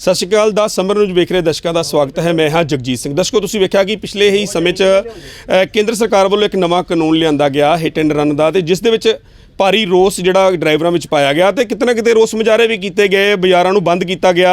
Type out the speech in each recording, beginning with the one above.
ਸਤਿ ਸ਼੍ਰੀ ਅਕਾਲ, ਦਾ ਸਮਰ ਨੂੰ ਵੇਖ ਰਹੇ ਦਰਸ਼ਕਾਂ ਦਾ ਸਵਾਗਤ ਹੈ। ਮੈਂ ਹਾਂ ਜਗਜੀਤ ਸਿੰਘ। ਦਰਸ਼ਕੋ, ਤੁਸੀਂ ਵੇਖਿਆ ਕਿ ਪਿਛਲੇ ਹੀ ਸਮੇਂ 'ਚ ਕੇਂਦਰ ਸਰਕਾਰ ਵੱਲੋਂ ਇੱਕ ਨਵਾਂ ਕਾਨੂੰਨ ਲਿਆਂਦਾ ਗਿਆ ਹਿੱਟ ਐਂਡ ਰਨ ਦਾ ਤੇ ਜਿਸ ਦੇ ਵਿੱਚ ਭਾਰੀ ਰੋਸ ਜਿਹੜਾ ਡਰਾਈਵਰਾਂ ਵਿੱਚ ਪਾਇਆ ਗਿਆ ਤੇ ਕਿਤੇ ਨਾ ਕਿਤੇ ਰੋਸ ਮੁਜ਼ਾਹਰੇ ਵੀ ਕੀਤੇ ਗਏ। ਬਾਜ਼ਾਰਾਂ ਨੂੰ ਬੰਦ ਕੀਤਾ ਗਿਆ।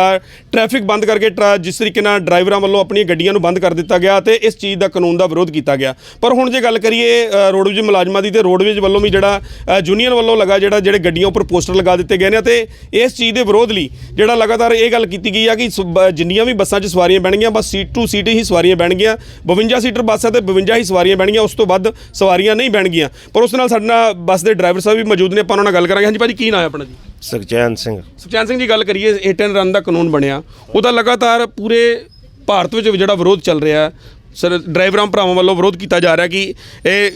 ਟ੍ਰੈਫਿਕ ਬੰਦ ਕਰਕੇ ਟਰਾ- ਜਿਸ ਤਰੀਕੇ ਨਾਲ ਡਰਾਈਵਰਾਂ ਵੱਲੋਂ ਆਪਣੀਆਂ ਗੱਡੀਆਂ ਨੂੰ ਬੰਦ ਕਰ ਦਿੱਤਾ ਗਿਆ ਤੇ ਇਸ ਚੀਜ਼ ਦਾ ਕਾਨੂੰਨ ਦਾ ਵਿਰੋਧ ਕੀਤਾ ਗਿਆ। ਪਰ ਹੁਣ ਜੇ ਗੱਲ ਕਰੀਏ ਰੋਡਵੇਜ ਮੁਲਾਜ਼ਮਾਂ ਦੀ ਤੇ ਰੋਡਵੇਜ ਵੱਲੋਂ ਵੀ ਜਿਹੜਾ ਅ, ਯੂਨੀਅਨ ਵੱਲੋਂ ਲਗਾ ਜਿਹੜਾ ਜਿਹੜੇ ਗੱਡੀਆਂ ਉੱਪਰ ਪੋਸਟਰ ਲਗਾ ਦਿੱਤੇ ਗਏ ਨੇ ਤੇ ਇਸ ਚੀਜ਼ ਦੇ ਵਿਰੋਧ ਲਈ ਜਿਹੜਾ ਲਗਾਤਾਰ ਇਹ ਗੱਲ ਕੀਤੀ ਗਈ ਆ ਕਿ ਸ- ਬ- ਜਿੰਨੀਆਂ ਵੀ ਬੱਸਾਂ 'ਚ ਸਵਾਰੀਆਂ ਬਹਿਣਗੀਆਂ ਬਸ ਸੀਟ ਟੂ ਸੀਟ ਹੀ ਸਵਾਰੀਆਂ ਬਹਿਣਗੀਆਂ। 52 ਸੀਟਰ ਬੱਸ ਹੈ ਤੇ 52 ਹੀ ਸਵਾਰੀਆਂ ਬਹਿਣਗੀਆਂ ਉਸ ਤੋਂ ਵੱਧ ਸਵਾਰੀਆਂ ਨਹੀਂ ਬਹਿਣਗੀਆਂ। ਪਰ ਉਸ ਨਾਲ ਸਾਡੇ ਨਾਲ ਬੱਸ ਦੇ ਡਰਾਈਵਰ ਸਾਹਿਬ ਵੀ ਮੌਜੂਦ ਨੇ ਆਪਾਂ ਉਹਨਾਂ ਨਾਲ ਗੱਲ ਕਰਾਂਗੇ। ਹਾਂਜੀ ਭਾਜੀ ਕੀ ਨਾਮ ਹੈ ਆਪਣਾ ਜੀ? ਸੁਖਚੈਨ ਸਿੰਘ। ਸੁਖਚੈਨ ਸਿੰਘ ਜੀ ਗੱਲ ਕਰੀਏ ਹਿੱਟ ਐਂਡ ਰਨ ਦਾ ਕਾਨੂੰਨ ਬਣਿਆ। ਉਹਦਾ ਲਗਾਤਾਰ ਪੂਰੇ ਭਾਰਤ ਵਿੱਚ ਜਿਹੜਾ ਵਿਰੋਧ ਚੱਲ ਰਿਹਾ ਹੈ, ਸਰ ਡਰਾਈਵਰਾਂ ਭਰਾਵਾਂ ਵੱਲੋਂ ਵਿਰੋਧ ਕੀਤਾ ਜਾ ਰਿਹਾ ਕਿ ਇਹ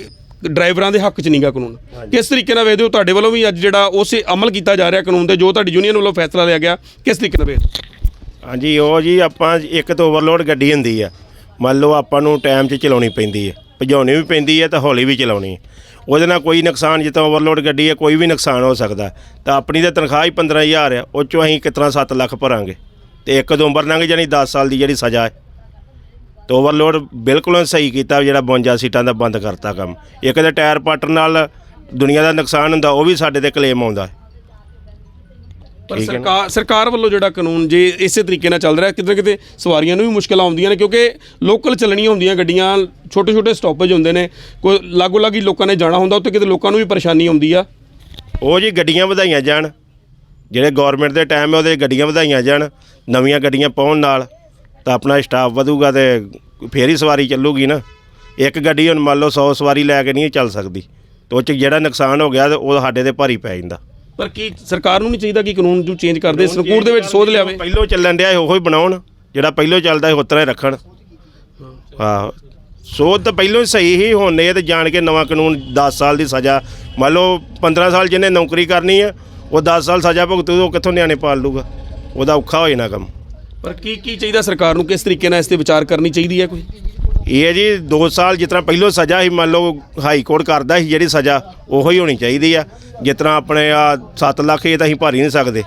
ਡਰਾਈਵਰਾਂ ਦੇ ਹੱਕ 'ਚ ਨਹੀਂਗਾ ਕਾਨੂੰਨ। ਕਿਸ ਤਰੀਕੇ ਨਾਲ ਵੇਖਦੇ ਹੋ ਤੁਹਾਡੇ ਵੱਲੋਂ ਵੀ ਅੱਜ ਜਿਹੜਾ ਉਸੇ ਅਮਲ ਕੀਤਾ ਜਾ ਰਿਹਾ ਕਾਨੂੰਨ ਤੇ ਜੋ ਤੁਹਾਡੀ ਯੂਨੀਅਨ ਵੱਲੋਂ ਫੈਸਲਾ ਲਿਆ ਗਿਆ ਕਿਸ ਤਰੀਕੇ ਨਾਲ ਵੇਖਦੇ? ਹਾਂਜੀ ਉਹ ਜੀ ਆਪਾਂ ਇੱਕ ਤੋਂ ਓਵਰਲੋਡ ਗੱਡੀ ਹੁੰਦੀ ਆ। ਮੰਨ ਲਓ ਆਪਾਂ ਨੂੰ ਟਾਈਮ 'ਚ ਚਲਾਉਣੀ ਪੈਂਦੀ ਹੈ ਭਜਾਉਣੀ ਵੀ ਪੈਂਦੀ ਹੈ ਤਾਂ ਹੌਲੀ ਵੀ ਚਲਾਉਣੀ ਹੈ ਉਹਦੇ ਨਾਲ ਕੋਈ ਨੁਕਸਾਨ ਜਿੱਦਾਂ ਓਵਰਲੋਡ ਗੱਡੀ ਹੈ, ਕੋਈ ਵੀ ਨੁਕਸਾਨ ਹੋ ਸਕਦਾ। ਤਾਂ ਆਪਣੀ ਤਾਂ ਤਨਖਾਹ ਹੀ 15000 ਆ, ਉਹ 'ਚੋਂ ਅਸੀਂ ਕਿਤਨਾ 7 ਲੱਖ ਭਰਾਂਗੇ? ਤੇ ਇੱਕ ਤੋਂ ਉਮਰ ਲੰਘ ਜਾਣੀ 10 ਸਾਲ ਦੀ ਜਿਹੜੀ ਸਜ਼ਾ ਹੈ। ਤੇ ਓਵਰਲੋਡ ਬਿਲਕੁਲ ਸਹੀ ਕੀਤਾ, ਜਿਹੜਾ 52 ਸੀਟਾਂ ਦਾ ਬੰਦ ਕਰਤਾ ਕੰਮ। ਇੱਕ ਤਾਂ ਟਾਇਰ ਪਾਟਣ ਨਾਲ ਦੁਨੀਆ ਦਾ ਨੁਕਸਾਨ ਹੁੰਦਾ, ਉਹ ਵੀ ਸਾਡੇ ਤੇ ਕਲੇਮ ਆਉਂਦਾ। ਪਰ। ਸਰਕਾਰ ਸਰਕਾਰ ਵੱਲੋਂ ਜਿਹੜਾ ਕਾਨੂੰਨ ਜੇ ਇਸੇ ਤਰੀਕੇ ਨਾਲ ਚੱਲ ਰਿਹਾ ਕਿਤੇ ਕਿਤੇ ਸਵਾਰੀਆਂ ਨੂੰ ਵੀ ਮੁਸ਼ਕਲਾਂ ਆਉਂਦੀਆਂ ਨੇ ਕਿਉਂਕਿ ਲੋਕਲ ਚੱਲਣੀਆਂ ਹੁੰਦੀਆਂ ਗੱਡੀਆਂ ਛੋਟੇ ਛੋਟੇ ਸਟਾਪੇਜ ਹੁੰਦੇ ਨੇ ਕੋਈ ਲਾਗੋ ਲਾਗੀ ਲੋਕਾਂ ਨੇ ਜਾਣਾ ਹੁੰਦਾ ਉੱਥੇ ਕਿਤੇ ਲੋਕਾਂ ਨੂੰ ਵੀ ਪਰੇਸ਼ਾਨੀ ਆਉਂਦੀ ਆ। ਉਹ ਜੀ ਗੱਡੀਆਂ ਵਧਾਈਆਂ ਜਾਣ ਜਿਹੜੇ ਗਵਰਨਮੈਂਟ ਦੇ ਟਾਈਮ ਹੈ ਉਹਦੇ ਗੱਡੀਆਂ ਵਧਾਈਆਂ ਜਾਣ ਨਵੀਆਂ ਗੱਡੀਆਂ ਪਾਉਣ ਨਾਲ ਤਾਂ ਆਪਣਾ ਸਟਾਫ ਵਧੂਗਾ ਤੇ ਫੇਰ ਹੀ ਸਵਾਰੀ ਚੱਲੂਗੀ ਨਾ। ਇੱਕ ਗੱਡੀ ਹੁਣ ਮੰਨ ਲਓ 100 ਸਵਾਰੀ ਲੈ ਕੇ ਨਹੀਂ ਚੱਲ ਸਕਦੀ ਤੇ ਉਹ ਚ ਜਿਹੜਾ ਨੁਕਸਾਨ ਹੋ ਗਿਆ ਉਹ ਸਾਡੇ ਤੇ ਭਾਰੀ ਪੈ ਜਾਂਦਾ। ਪਰ ਕੀ ਸਰਕਾਰ ਨੂੰ ਨਹੀਂ ਚਾਹੀਦਾ ਕਿ ਕਾਨੂੰਨ ਨੂੰ ਚੇਂਜ ਕਰਦੇ ਸੰਕੂਰ ਦੇ ਵਿੱਚ ਸੋਧ ਲਿਆਵੇ? ਪਹਿਲੋਂ ਚੱਲਣ ਡਿਆ ਉਹੋ ਹੀ ਬਣਾਉਣ ਜਿਹੜਾ ਪਹਿਲੋਂ ਚੱਲਦਾ ਸੀ ਉਤਰਾ ਹੀ ਰੱਖਣ। ਹਾਂ ਸੋਧ ਤਾਂ ਪਹਿਲੋਂ ਹੀ ਸਹੀ ਹੀ ਹੁਣ ਇਹ ਤੇ ਜਾਣ ਕੇ ਨਵਾਂ ਕਾਨੂੰਨ 10 ਸਾਲ ਦੀ ਸਜ਼ਾ ਮੰਨ ਲਓ 15 ਸਾਲ ਜਿਹਨੇ ਨੌਕਰੀ ਕਰਨੀ ਹੈ ਉਹ 10 ਸਾਲ ਸਜ਼ਾ ਭੁਗਤੂ ਉਹ ਕਿੱਥੋਂ ਨਿਆਣੇ ਪਾਲ ਲੂਗਾ? ਉਹਦਾ ਔਖਾ ਹੋ ਜਾਣਾ ਕੰਮ। ਪਰ ਕੀ ਕੀ ਚਾਹੀਦਾ ਸਰਕਾਰ ਨੂੰ? ਕਿਸ ਤਰੀਕੇ ਨਾਲ ਇਸ ਤੇ ਵਿਚਾਰ ਕਰਨੀ ਚਾਹੀਦੀ ਹੈ ਕੋਈ? ਇਹ ਹੈ ਜੀ 2 ਸਾਲ ਜਿਸ ਤਰ੍ਹਾਂ ਪਹਿਲੋਂ ਸਜ਼ਾ ਸੀ, ਮੰਨ ਲਓ ਹਾਈ ਕੋਰਟ ਕਰਦਾ ਸੀ, ਜਿਹੜੀ ਸਜ਼ਾ ਉਹੋ ਹੀ ਹੋਣੀ ਚਾਹੀਦੀ ਆ। ਜਿਸ ਤਰ੍ਹਾਂ ਆਪਣੇ ਆ 7 ਲੱਖ, ਇਹ ਤਾਂ ਅਸੀਂ ਭਰ ਹੀ ਨਹੀਂ ਸਕਦੇ।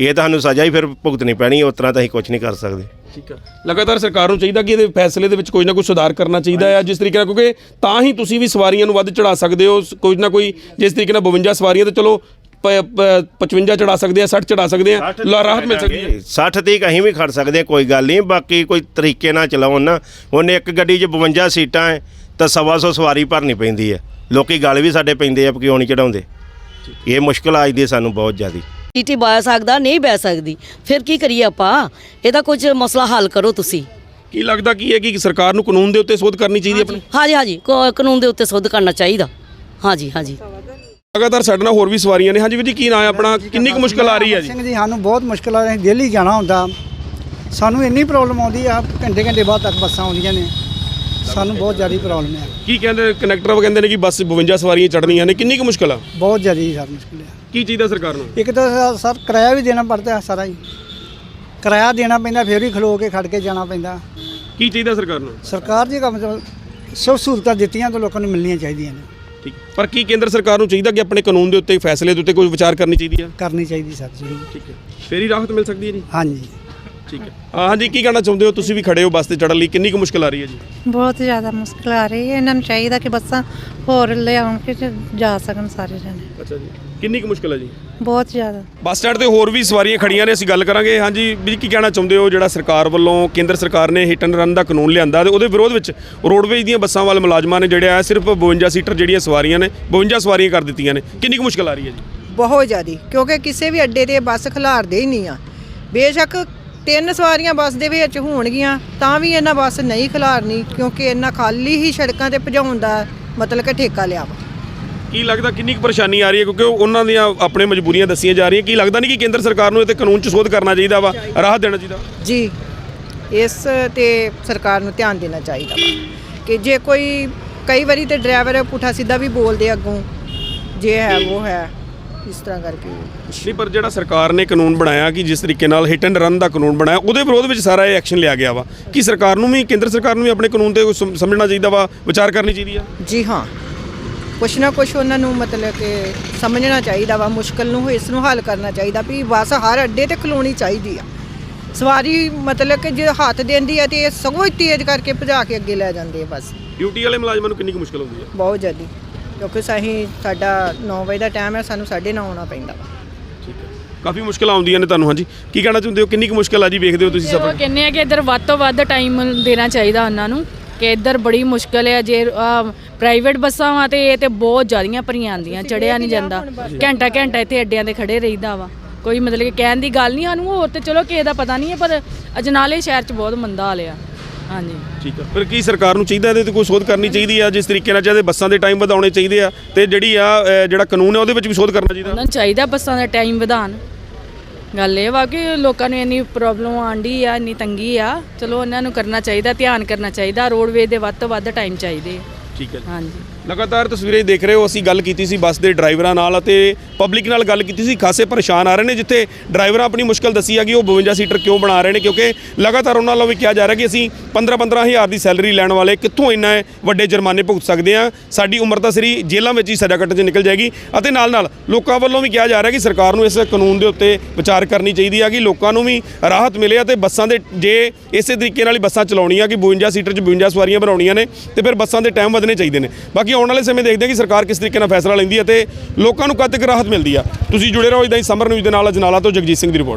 ਇਹ ਤਾਂ ਸਾਨੂੰ ਸਜ਼ਾ ਹੀ ਫਿਰ ਭੁਗਤਣੀ ਪੈਣੀ, ਉਸ ਤਰ੍ਹਾਂ ਤਾਂ ਅਸੀਂ ਕੁਝ ਨਹੀਂ ਕਰ ਸਕਦੇ। ਠੀਕ ਹੈ ਲਗਾਤਾਰ ਸਰਕਾਰ ਨੂੰ ਚਾਹੀਦਾ ਕਿ ਇਹਦੇ ਫੈਸਲੇ ਦੇ ਵਿੱਚ ਕੋਈ ਨਾ ਕੋਈ ਸੁਧਾਰ ਕਰਨਾ ਚਾਹੀਦਾ ਹੈ ਜਿਸ ਤਰੀਕੇ ਨਾਲ, ਕਿਉਂਕਿ ਤਾਂ ਹੀ ਤੁਸੀਂ ਵੀ ਸਵਾਰੀਆਂ ਨੂੰ ਵੱਧ ਚੜਾ ਸਕਦੇ ਹੋ। ਸ- ਕੋਈ ਨਾ ਕੋਈ, ਜਿਸ ਤਰੀਕੇ ਨਾਲ 52 ਸਵਾਰੀਆਂ ਤੇ ਚਲੋ 55 ਚੜਾ ਸਕਦੇ ਆ 60 ਚੜਾ ਸਕਦੇ ਆ ਰਾਹਤ ਮਿਲ ਸਕਦੀ ਹੈ। 60 ਤੀਕ ਅਸੀਂ ਵੀ ਖੜ ਸਕਦੇ ਹਾਂ, ਕੋਈ ਗੱਲ ਨਹੀਂ ਬਾਕੀ ਕੋਈ ਤਰੀਕੇ ਨਾਲ ਚਲਾਉਣ ਨਾ। ਹੁਣ ਇੱਕ ਗੱਡੀ 'ਚ 52 ਸੀਟਾਂ ਹੈ ਤਾਂ ਸਵਾ ਸੌ ਸਵਾਰੀ ਭਰਨੀ ਪੈਂਦੀ ਹੈ ਲੋਕੀ ਗੱਲ ਵੀ ਸਾਡੇ ਪੈਂਦੇ ਆ ਕਿ ਕਿਉਂ ਨਹੀਂ ਚੜਾਉਂਦੇ। ਇਹ ਮੁਸ਼ਕਲ ਆਈ ਦੀ ਸਾਨੂੰ ਬਹੁਤ ਜ਼ਿਆਦੀ। ਟੀਟੀ ਬਹਿ ਸਕਦਾ ਨਹੀਂ ਬਹਿ ਸਕਦੀ। ਫਿਰ ਕੀ ਕਰੀਏ ਆਪਾਂ? ਇਹਦਾ ਕੁਝ ਮਸਲਾ ਹੱਲ ਕਰੋ ਤੁਸੀਂ। ਕੀ ਲੱਗਦਾ ਕੀ ਹੈ ਕਿ ਸਰਕਾਰ ਨੂੰ ਕਾਨੂੰਨ ਦੇ ਉੱਤੇ ਸੋਧ ਕਰਨੀ ਚਾਹੀਦੀ ਹੈ ਆਪਣੀ? ਹਾਂਜੀ ਹਾਂਜੀ ਕੋ- ਕਾਨੂੰਨ ਦੇ ਉੱਤੇ ਸੁਧ ਕਰਨਾ ਚਾਹੀਦਾ। ਹਾਂਜੀ ਹਾਂਜੀ। ਲਗਾਤਾਰ ਸਾਡੇ ਨਾਲ ਹੋਰ ਵੀ ਸਵਾਰੀਆਂ ਨੇ। ਹਾਂਜੀ ਵੀਰ ਜੀ ਕੀ ਨਾਂ ਹੈ ਆਪਣਾ? ਕਿੰਨੀ ਕੁ ਮੁਸ਼ਕਲ ਆ ਰਹੀ ਹੈ ਜੀ? ਸਿੰਘ ਜੀ ਸਾਨੂੰ ਬਹੁਤ ਮੁਸ਼ਕਲ ਆ ਰਹੀ ਦਿੱਲੀ ਜਾਣਾ ਹੁੰਦਾ। ਸਾਨੂੰ ਇੰਨੀ ਪ੍ਰੋਬਲਮ ਆਉਂਦੀ ਆ ਘੰਟੇ ਘੰਟੇ ਬਾਅਦ ਤੱਕ ਬੱਸਾਂ ਆਉਂਦੀਆਂ ਨੇ। ਸਾਨੂੰ ਬਹੁਤ ਜ਼ਿਆਦਾ ਪ੍ਰੋਬਲਮ ਆ। ਕੀ ਕਹਿੰਦੇ ਕਨੈਕਟਰ ਕਹਿੰਦੇ ਨੇ ਕਿ ਬੱਸ 52 ਸਵਾਰੀਆਂ ਚੜਨੀਆਂ ਨੇ। ਕਿੰਨੀ ਕੁ ਮੁਸ਼ਕਲ ਆ? ਬਹੁਤ ਜ਼ਿਆਦਾ ਸਰ ਮੁਸ਼ਕਲ ਆ। ਕੀ ਚਾਹੀਦਾ ਸਰਕਾਰ ਨੂੰ? ਇੱਕ ਤਾਂ ਸਰ- ਸਰ ਕਿਰਾਇਆ ਵੀ ਦੇਣਾ ਪੜਦਾ ਸਾਰਾ ਹੀ। ਕਿਰਾਇਆ ਦੇਣਾ ਪੈਂਦਾ ਫਿਰ ਵੀ ਖਲੋ ਕੇ ਖੜ ਕੇ ਜਾਣਾ ਪੈਂਦਾ। ਕੀ ਚਾਹੀਦਾ ਸਰਕਾਰ ਨੂੰ? ਸਰਕਾਰ ਜੀ ਕੰਮ ਸਭ ਸਹੂਲਤਾਂ ਦਿੱਤੀਆਂ ਤਾਂ ਲੋਕਾਂ ਨੂੰ ਮਿਲਣੀਆਂ ਚਾਹੀਦੀਆਂ ਨੇ। ਠੀਕ। ਪਰ ਕੀ ਕੇਂਦਰ ਸਰਕਾਰ ਨੂੰ ਚਾਹੀਦਾ ਕਿ ਆਪਣੇ ਕਾਨੂੰਨ ਦੇ ਉੱਤੇ ਫੈਸਲੇ ਦੇ ਉੱਤੇ ਕੋਈ ਵਿਚਾਰ ਕਰਨੀ ਚਾਹੀਦੀ ਹੈ? ਕਰਨੀ ਚਾਹੀਦੀ ਸਰ ਜ਼ਰੂਰ। ਠੀਕ ਹੈ। ਫੇਰ ਹੀ ਰਾਹਤ ਮਿਲ ਸਕਦੀ ਹੈ ਜੀ? ਹਾਂਜੀ। ਠੀਕ ਹੈ। ਹਾਂਜੀ ਕੀ ਕਹਿਣਾ ਚਾਹੁੰਦੇ ਹੋ? ਤੁਸੀਂ ਵੀ ਖੜੇ ਹੋ ਬੱਸ ਤੇ ਚੜ੍ਹਨ ਲਈ। ਕਿੰਨੀ ਕੁ ਮੁਸ਼ਕਲ ਆ ਰਹੀ ਹੈ ਜੀ? ਬਹੁਤ ਜ਼ਿਆਦਾ ਮੁਸ਼ਕਲ ਆ ਰਹੀ ਹੈ। ਇਹਨਾਂ ਨੂੰ ਚਾਹੀਦਾ ਕਿ ਬੱਸਾਂ ਹੋਰ ਲਿਆਉਣ ਕਿ ਜਾ ਸਕਣ ਸਾਰੇ ਜਣੇ। ਅੱਛਾ ਜੀ। ਕਿੰਨੀ ਕੁ ਮੁਸ਼ਕਲ ਹੈ ਜੀ? ਬਹੁਤ ਜ਼ਿਆਦਾ। ਬੱਸ ਸਟੈਂਡ ਤੇ ਹੋਰ ਵੀ ਸਵਾਰੀਆਂ ਖੜੀਆਂ ਨੇ ਅਸੀਂ ਗੱਲ ਕਰਾਂਗੇ। ਹਾਂਜੀ ਵੀ ਕੀ ਕਹਿਣਾ ਚਾਹੁੰਦੇ ਹੋ? ਜਿਹੜਾ ਸਰਕਾਰ ਵੱਲੋਂ ਕੇਂਦਰ ਸਰਕਾਰ ਨੇ ਹਿੱਟ ਐਂਡ ਰਨ ਦਾ ਕਾਨੂੰਨ ਲਿਆਂਦਾ ਤੇ ਉਹਦੇ ਵਿਰੋਧ ਵਿੱਚ ਰੋਡਵੇਜ ਦੀਆਂ ਬੱਸਾਂ ਵਾਲੇ ਮੁਲਾਜ਼ਮਾਂ ਨੇ ਜਿਹੜੇ ਆ ਸਿਰਫ 52 ਸੀਟਰ ਜਿਹੜੀਆਂ ਸਵਾਰੀਆਂ ਨੇ 52 ਸਵਾਰੀਆਂ ਕਰ ਦਿੱਤੀਆਂ ਨੇ। ਕਿੰਨੀ ਕੁ ਮੁਸ਼ਕਲ ਆ ਰਹੀ ਹੈ ਜੀ? ਬਹੁਤ ਜ਼ਿਆਦੀ ਕਿਉਂਕਿ ਕਿਸੇ ਵੀ ਅੱਡੇ ਤੇ ਬੱਸ ਖਿਲਾਰਦੇ ਹੀ ਨਹੀਂ ਆ। ਬੇਸ਼ੱਕ ਤਿੰਨ ਸਵਾਰੀਆਂ ਬੱਸ ਦੇ ਵਿੱਚ ਹੋਣਗੀਆਂ ਤਾਂ ਵੀ ਇਹਨਾਂ ਬੱਸ ਨਹੀਂ ਖਿਲਾਰਨੀ ਕਿਉਂਕਿ ਇਹਨਾਂ ਖਾਲੀ ਹੀ ਸੜਕਾਂ ਤੇ ਭਜਾਉਣ ਦਾ ਮਤਲਬ ਕਿ ਠੇਕਾ ਲਿਆ ਵਾ। ਕੀ ਲੱਗਦਾ ਕਿੰਨੀ ਕੁ ਪਰੇਸ਼ਾਨੀ ਆ ਰਹੀ ਹੈ? ਕਿਉਂਕਿ ਉਹ- ਉਹਨਾਂ ਦੀਆਂ ਆਪਣੇ ਮਜਬੂਰੀਆਂ ਦੱਸੀਆਂ ਜਾ ਰਹੀਆਂ। ਕੀ ਲੱਗਦਾ ਨਹੀਂ ਕਿ ਕੇਂਦਰ ਸਰਕਾਰ ਨੂੰ ਇਹ ਤੇ ਕਾਨੂੰਨ 'ਚ ਸੋਧ ਕਰਨਾ ਚਾਹੀਦਾ ਵਾ ਰਾਹਤ ਦੇਣਾ ਚਾਹੀਦਾ ਜੀ ਇਸ ਤੇ ਸਰਕਾਰ ਨੂੰ ਧਿਆਨ ਦੇਣਾ ਚਾਹੀਦਾ ਵਾ ਕਿ ਜੇ ਕੋਈ ਕਈ ਵਾਰੀ ਤੇ ਡਰਾਈਵਰ ਪੁੱਠਾ ਸਿੱਧਾ ਵੀ ਬੋਲਦੇ ਅੱਗੋਂ ਜੇ ਹੈ ਉਹ ਹੈ। ਇਸ ਤਰ੍ਹਾਂ ਕਰਕੇ। ਨਹੀਂ ਪਰ ਜਿਹੜਾ ਸਰਕਾਰ ਨੇ ਕਾਨੂੰਨ ਬਣਾਇਆ ਕਿ ਜਿਸ ਤਰੀਕੇ ਨਾਲ ਹਿੱਟ ਐਂਡ ਰਨ ਦਾ ਕਾਨੂੰਨ ਬਣਾਇਆ ਉਹਦੇ ਵਿਰੋਧ ਵਿੱਚ ਸਾਰਾ ਇਹ ਐਕਸ਼ਨ ਲਿਆ ਗਿਆ ਵਾ। ਕੀ ਸਰਕਾਰ ਨੂੰ ਵੀ ਕੇਂਦਰ ਸਰਕਾਰ ਨੂੰ ਵੀ ਆਪਣੇ ਕਾਨੂੰਨ ਤੇ ਸਮ- ਸਮਝਣਾ ਚਾਹੀਦਾ ਵਾ ਵਿਚਾਰ ਕਰਨੀ ਚਾਹੀਦੀ ਆ? ਜੀ ਹਾਂ। ਕੁਛ ਨਾ ਕੁਛ ਉਹਨਾਂ ਨੂੰ ਮਤਲਬ ਕਿ ਸਮਝਣਾ ਚਾਹੀਦਾ ਵਾ ਮੁਸ਼ਕਲ ਨੂੰ ਇਸ ਨੂੰ ਹੱਲ ਕਰਨਾ ਚਾਹੀਦਾ ਵੀ ਬੱਸ ਹਰ ਅੱਡੇ ਤੇ ਖਲੋਣੀ ਚਾਹੀਦੀ ਆ। ਸਵਾਰੀ ਮਤਲਬ ਕਿ ਜੇ ਹੱਥ ਦਿੰਦੀ ਆ ਤੇ ਇਹ ਸਗੋਂ ਹੀ ਤੇਜ਼ ਕਰਕੇ ਭਜਾ ਕੇ ਅੱਗੇ ਲੈ ਜਾਂਦੇ ਆ ਬਸ। ਡਿਊਟੀ ਵਾਲੇ ਮੁਲਾਜ਼ਮਾਂ ਨੂੰ ਕਿੰਨੀ ਕੁ ਮੁਸ਼ਕਲ ਹੁੰਦੀ ਹੈ ਬਹੁਤ ਜ਼ਿਆਦਾ। ਕਿਉਂਕਿ ਸਹੀ ਸਾਡਾ 9 ਵਜੇ ਦਾ ਟਾਈਮ ਹੈ ਸਾਨੂੰ 9:30 ਆਉਣਾ ਪੈਂਦਾ। ਵਾ ਠੀਕ ਹੈ। ਕਾਫੀ ਮੁਸ਼ਕਲਾਂ ਆਉਂਦੀਆਂ ਨੇ ਤੁਹਾਨੂੰ ਹਾਂਜੀ। ਕੀ ਕਹਿਣਾ ਚਾਹੁੰਦੇ ਹੋ? ਕਿੰਨੀ ਕੁ ਮੁਸ਼ਕਲ ਆ ਜੀ ਵੇਖਦੇ ਹੋ ਤੁਸੀਂ ਤੇ ਉਹ ਕਹਿੰਦੇ ਆ ਕਿ ਇੱਧਰ ਵੱਧ ਤੋਂ ਵੱਧ ਟਾਈਮ ਦੇਣਾ ਚਾਹੀਦਾ ਉਹਨਾਂ ਨੂੰ ਕਿ ਇੱਧਰ ਬੜੀ ਮੁਸ਼ਕਲ ਹੈ। ਜੇ ਪ੍ਰਾਈਵੇਟ ਬੱਸਾਂ ਵਾ ਤੇ ਇਹ ਤੇ ਬਹੁਤ ਜ਼ਿਆਦੀਆਂ ਭਰੀਆਂ ਆਉਂਦੀਆਂ ਚੜਿਆ ਨਹੀਂ ਜਾਂਦਾ। ਘੰਟਾ ਘੰਟਾ ਇੱਥੇ ਅੱਡਿਆਂ ਤੇ ਖੜੇ ਰਹੀਦਾ ਵਾ। ਕੋਈ ਮਤਲਬ ਕਿ ਕਹਿਣ ਦੀ ਗੱਲ ਨਹੀਂ ਸਾਨੂੰ ਹੋਰ ਤੇ ਚਲੋ ਕਿਸੇ ਦਾ ਪਤਾ ਨਹੀਂ ਹੈ ਪਰ ਅਜਨਾਲੇ ਸ਼ਹਿਰ 'ਚ ਬਹੁਤ ਮੰਦਾ ਹਾਲਿਆ ਹਾਂਜੀ। ਠੀਕ ਹੈ ਫਿਰ ਕੀ ਸਰਕਾਰ ਨੂੰ ਚਾਹੀਦਾ ਇਹਦੇ ਤੇ ਕੋਈ ਸੋਧ ਕਰਨੀ ਚਾਹੀਦੀ ਆ? ਜਿਸ ਤਰੀਕੇ ਨਾਲ ਜਿਹਦੇ ਬੱਸਾਂ ਦੇ ਟਾਈਮ ਵਧਾਉਣੇ ਚਾਹੀਦੇ ਆ ਤੇ ਜਿਹੜੀ ਆ ਅ, ਜਿਹੜਾ ਕਾਨੂੰਨ ਹੈ ਉਹਦੇ ਵਿੱਚ ਵੀ ਸੋਧ ਕਰਨਾ ਚਾਹੀਦਾ? ਉਹਨਾਂ ਨੂੰ ਚਾਹੀਦਾ ਬੱਸਾਂ ਦਾ ਟਾਈਮ ਵਧਾਉਣ। ਗੱਲ ਇਹ ਵਾ ਕਿ ਲੋਕਾਂ ਨੂੰ ਇੰਨੀ ਪ੍ਰੋਬਲਮ ਆਂਡੀ ਆ ਇੰਨੀ ਤੰਗੀ ਆ। ਚਲੋ ਉਹਨਾਂ ਨੂੰ ਕਰਨਾ ਚਾਹੀਦਾ ਧਿਆਨ ਕਰਨਾ ਚਾਹੀਦਾ। ਰੋਡਵੇਜ਼ ਦੇ ਵੱਧ ਤੋਂ ਵੱਧ ਟਾਈਮ ਚਾਹੀਦੇ ਆ। ਠੀਕ ਹੈ ਹਾਂਜੀ। ਲਗਾਤਾਰ ਤਸਵੀਰਾਂ ਹੀ ਦੇਖ ਰਹੇ ਹੋ, ਅਸੀਂ ਗੱਲ ਕੀਤੀ ਸੀ ਬੱਸ ਦੇ ਡਰਾਈਵਰਾਂ ਨਾਲ ਅਤੇ ਪਬਲਿਕ ਨਾਲ ਗੱਲ ਕੀਤੀ ਸੀ, ਖਾਸੇ ਪਰੇਸ਼ਾਨ ਆ ਰਹੇ ਨੇ ਜਿੱਥੇ ਡਰਾਈਵਰਾਂ ਆਪਣੀ ਮੁਸ਼ਕਲ ਦੱਸੀ ਆ ਕਿ ਉਹ 52 ਸੀਟਰ ਕਿਉਂ ਬਣਾ ਰਹੇ ਨੇ ਕਿਉਂਕਿ ਲਗਾਤਾਰ ਉਹਨਾਂ ਵੱਲੋਂ ਵੀ ਕਿਹਾ ਜਾ ਰਿਹਾ ਕਿ ਅਸੀਂ 15 15 ਹਜ਼ਾਰ ਦੀ ਸੈਲਰੀ ਲੈਣ ਵਾਲੇ ਕਿੱਥੋਂ ਇੰਨਾ ਵੱਡੇ ਜੁਰਮਾਨੇ ਭੁਗਤ ਸਕਦੇ ਆ ਸਾਡੀ ਉਮਰ ਤਾਂ ਸਰੀ ਜੇਲ੍ਹਾਂ ਵਿੱਚ ਹੀ ਸਜ਼ਾ ਕੱਟਣ 'ਚ ਨਿਕਲ ਜਾਏਗੀ ਅਤੇ ਨਾਲ ਨਾਲ ਲੋਕਾਂ ਵੱਲੋਂ ਵੀ ਕਿਹਾ ਜਾ ਰਿਹਾ ਕਿ ਸਰਕਾਰ ਨੂੰ ਇਸ ਕਾਨੂੰਨ ਦੇ ਉੱਤੇ ਵਿਚਾਰ ਕਰਨੀ ਚਾਹੀਦੀ ਆ ਕਿ ਲੋਕਾਂ ਨੂੰ ਵੀ ਰਾਹਤ ਮਿਲੇ ਅਤੇ ਬੱਸਾਂ ਦੇ ਜੇ ਇਸੇ ਤਰੀਕੇ ਨਾਲ ਹੀ ਬੱਸਾਂ ਚਲਾਉਣੀਆਂ ਕਿ 52 ਸੀਟਰ 'ਚ 52 ਸਵਾਰੀਆਂ ਬਣਾਉਣੀਆਂ ਨੇ ਤੇ ਫਿਰ ਬੱਸਾਂ ਦੇ ਟਾਈਮ ਵਧਣੇ ਚਾਹੀਦੇ ਨੇ। ਬਾਕੀ ਆਉਣ ਵਾਲੇ ਸਮੇਂ ਦੇਖਦੇ ਹਾਂ ਕਿ ਸਰਕਾਰ ਕਿਸ ਤਰੀਕੇ ਨਾਲ ਫੈਸਲਾ ਲੈਂਦੀ ਹੈ ਤੇ ਲੋਕਾਂ ਨੂੰ ਕਦ ਤੱਕ ਰਾਹਤ ਮਿਲਦੀ ਆ? ਤੁਸੀਂ ਜੁੜੇ ਰਹੋ ਇਦਾਂ ਹੀ ਸਮਰ ਨਿਊਜ਼ ਦੇ ਨਾਲ, ਅਜਨਾਲਾ ਤੋਂ ਜਗਜੀਤ ਸਿੰਘ ਦੀ ਰਿਪੋਰਟ।